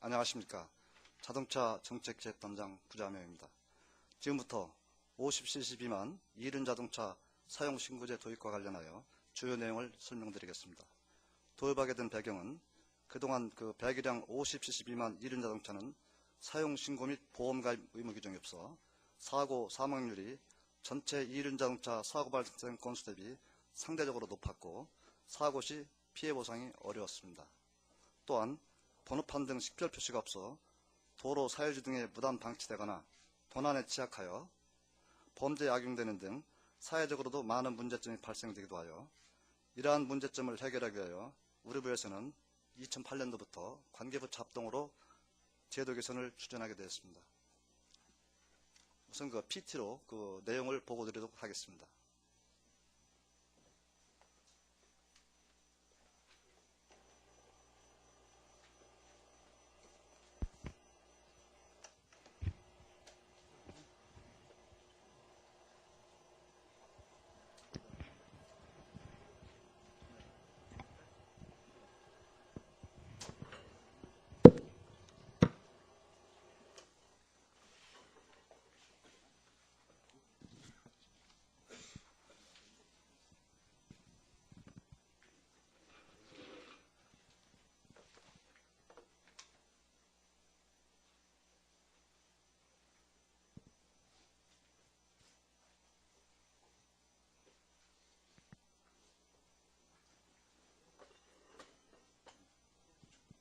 안녕하십니까. 자동차 정책기획단장 부자명입니다. 지금부터 50cc 미만 이륜 자동차 사용 신고제 도입과 관련하여 주요 내용을 설명드리겠습니다. 도입하게 된 배경은 그동안 그 배기량 50cc 미만 이륜 자동차는 사용 신고 및 보험 가입 의무 규정이 없어 사고 사망률이 전체 이륜 자동차 사고 발생 건수 대비 상대적으로 높았고 사고 시 피해 보상이 어려웠습니다. 또한 번호판 등 식별 표시가 없어 도로 사유지 등에 무단 방치되거나 도난에 취약하여 범죄에 악용되는 등 사회적으로도 많은 문제점이 발생되기도 하여 이러한 문제점을 해결하기 위하여 우리 부에서는 2008년도부터 관계부 합동으로 제도 개선을 추진하게 되었습니다. 우선 그 PT로 그 내용을 보고 드리도록 하겠습니다.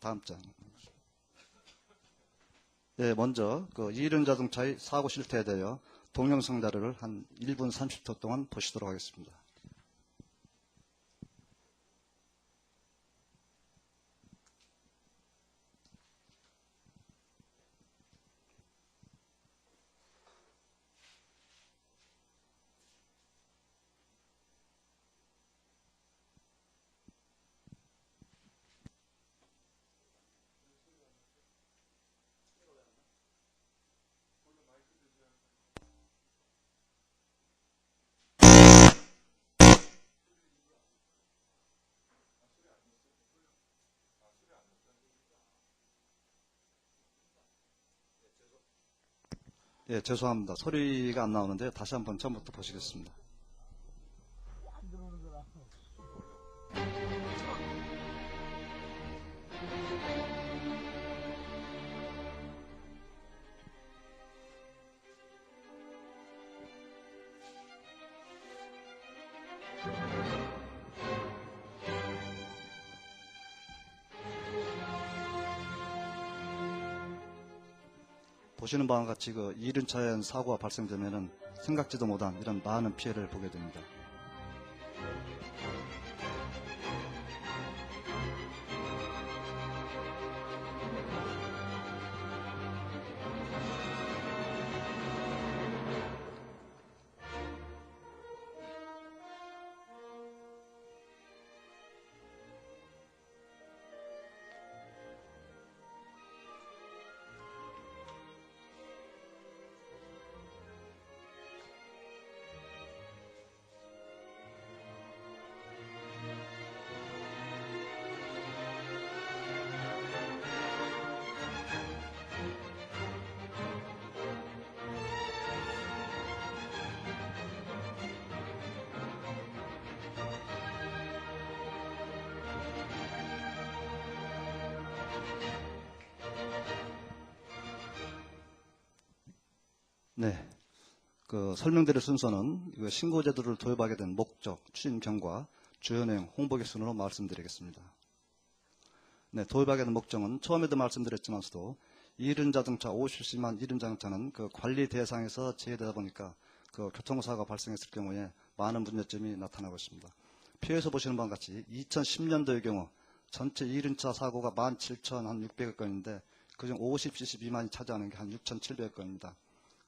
다음 장. 예, 먼저 그 이륜 자동차의 사고 실태 에 대하여 동영상 자료를 한 1분 30초 동안 보시도록 하겠습니다. 예, 죄송합니다. 소리가 안 나오는데 다시 한번 처음부터 보시겠습니다. 보시는 바와 같이 그 이륜 차에 사고가 발생되면은 생각지도 못한 이런 많은 피해를 보게 됩니다. 네. 그 설명드릴 순서는 신고제도를 도입하게 된 목적, 추진 경과, 주요 내용, 홍보 개선으로 말씀드리겠습니다. 네, 도입하게 된 목적은 처음에도 말씀드렸지만서도 이륜 자동차 50c만 이륜 자동차는 그 관리 대상에서 제외되다 보니까 그 교통사고가 발생했을 경우에 많은 문제점이 나타나고 있습니다. 표에서 보시는 바와 같이 2010년도의 경우 전체 이륜차 사고가 17,600여 건인데 그중 50cc 미만이 차지하는 게 한 6,700여 건입니다.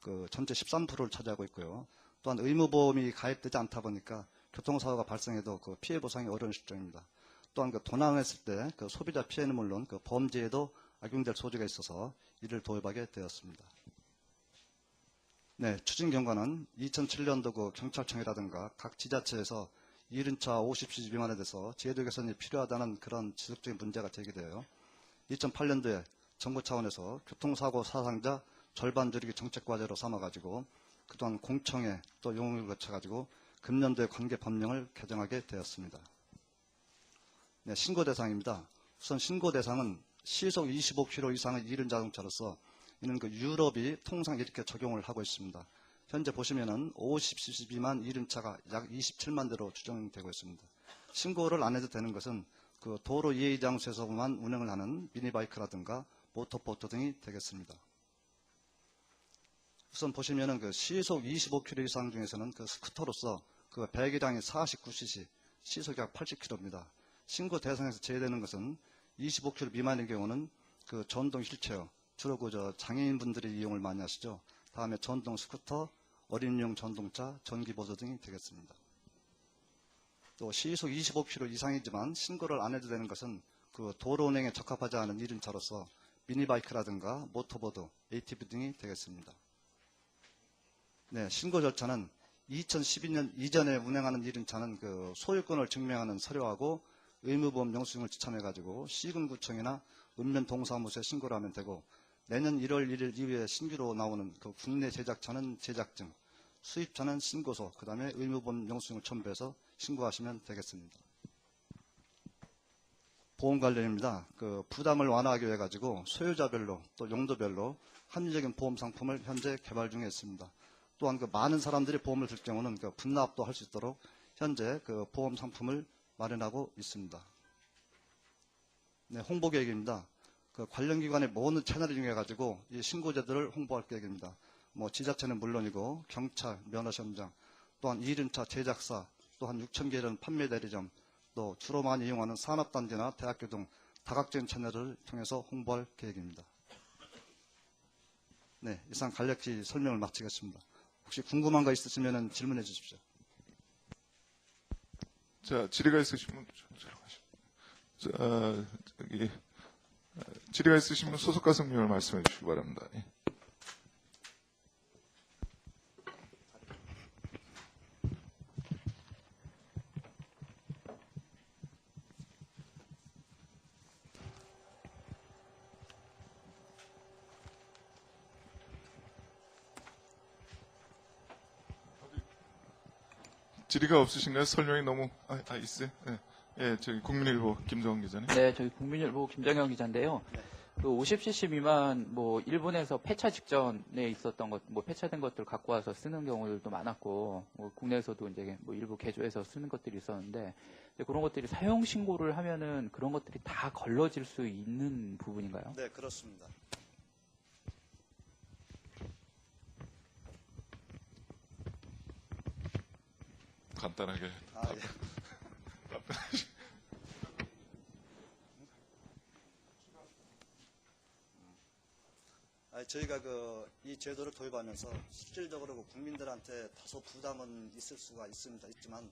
그 전체 13%를 차지하고 있고요. 또한 의무보험이 가입되지 않다 보니까 교통사고가 발생해도 그 피해 보상이 어려운 실정입니다. 또한 그 도난했을 때 그 소비자 피해는 물론 그 범죄에도 악용될 소지가 있어서 이를 도입하게 되었습니다. 네, 추진 경과는 2007년도 그 경찰청이라든가 각 지자체에서 이륜차 50cc 미만에 대해서 제도 개선이 필요하다는 그런 지속적인 문제가 제기되어요. 2008년도에 정부 차원에서 교통사고 사상자 절반 줄이기 정책 과제로 삼아가지고 그동안 공청회 또 용역을 거쳐가지고 금년도에 관계 법령을 개정하게 되었습니다. 네, 신고 대상입니다. 우선 신고 대상은 시속 25km 이상의 이륜 자동차로서 이는 그 유럽이 통상 이렇게 적용을 하고 있습니다. 현재 보시면은 50cc 미만 이륜차가 약 27만 대로 추정되고 있습니다. 신고를 안 해도 되는 것은 그 도로 예의 장소에서만 운행을 하는 미니바이크라든가 모터보트 등이 되겠습니다. 우선 보시면은 그 시속 25km 이상 중에서는 그 스쿠터로서 그 배기량이 49cc, 시속이 약 80km입니다. 신고 대상에서 제외되는 것은 25km 미만의 경우는 그 전동 휠체어, 주로 그저 장애인분들이 이용을 많이 하시죠. 다음에 전동 스쿠터, 어린이용 전동차, 전기보조 등이 되겠습니다. 또 시속 25km 이상이지만 신고를 안 해도 되는 것은 그 도로 운행에 적합하지 않은 이륜차로서 미니바이크라든가 모터보드, ATV 등이 되겠습니다. 네, 신고 절차는 2012년 이전에 운행하는 이륜차는 그 소유권을 증명하는 서류하고 의무보험 영수증을 지참해가지고 시군구청이나 읍면동사무소에 신고를 하면 되고 내년 1월 1일 이후에 신규로 나오는 그 국내 제작차는 제작증, 수입차는 신고서, 그 다음에 의무보험 영수증을 첨부해서 신고하시면 되겠습니다. 보험 관련입니다. 그 부담을 완화하기 위해 가지고 소유자별로 또 용도별로 합리적인 보험 상품을 현재 개발 중에 있습니다. 또한 그 많은 사람들이 보험을 들 경우는 그 분납도 할 수 있도록 현재 그 보험 상품을 마련하고 있습니다. 네, 홍보 계획입니다. 그 관련 기관의 모든 채널을 이용해 가지고 이 신고제도를 홍보할 계획입니다. 뭐 지자체는 물론이고 경찰, 면허시험장, 또한 이륜차 제작사, 또한 6천 개 이런 판매 대리점, 또 주로 많이 이용하는 산업단지나 대학교 등 다각적인 채널을 통해서 홍보할 계획입니다. 네, 이상 간략히 설명을 마치겠습니다. 혹시 궁금한 거 있으시면 질문해 주십시오. 자, 질의가 있으신 분, 저로 가시죠. 자, 어, 저기, 어, 질의가 있으신 분 소속과 성명을 말씀해 주시기 바랍니다. 예. 질의가 없으신가요? 설명이 너무, 아, 아, 있어요? 예, 예, 저기 국민일보 김정은 기자님. 네, 저희 국민일보 김정영 기자인데요. 그 50cc 미만 뭐 일본에서 폐차 직전에 있었던 것, 뭐 폐차된 것들 갖고 와서 쓰는 경우들도 많았고, 뭐 국내에서도 이제 뭐 일부 개조해서 쓰는 것들이 있었는데 그런 것들이 사용 신고를 하면은 그런 것들이 다 걸러질 수 있는 부분인가요? 네, 그렇습니다. 간단하게. 아, 예. 아니, 저희가 그 이 제도를 도입하면서 실질적으로 그 국민들한테 다소 부담은 있을 수가 있습니다. 있지만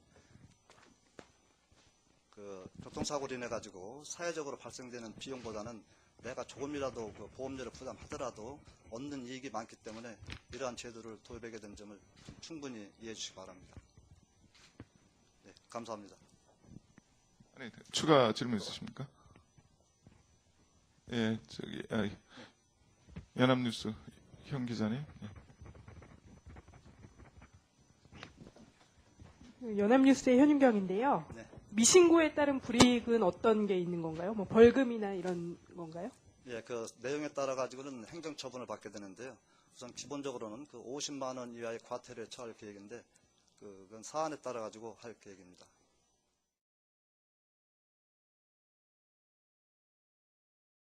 그 교통사고로 인해 가지고 사회적으로 발생되는 비용보다는 내가 조금이라도 그 보험료를 부담하더라도 얻는 이익이 많기 때문에 이러한 제도를 도입하게 된 점을 충분히 이해해 주시기 바랍니다. 네, 감사합니다. 아니, 추가 질문 있으십니까? 예, 저기, 아, 연합뉴스 현 기자님. 예. 연합뉴스의 현윤경인데요. 네. 미신고에 따른 불이익은 어떤 게 있는 건가요? 뭐 벌금이나 이런 건가요? 예, 그 내용에 따라 가지고는 행정처분을 받게 되는데요. 우선 기본적으로는 그 50만 원 이하의 과태료에 처할 계획인데 그건 사안에 따라 가지고 할 계획입니다.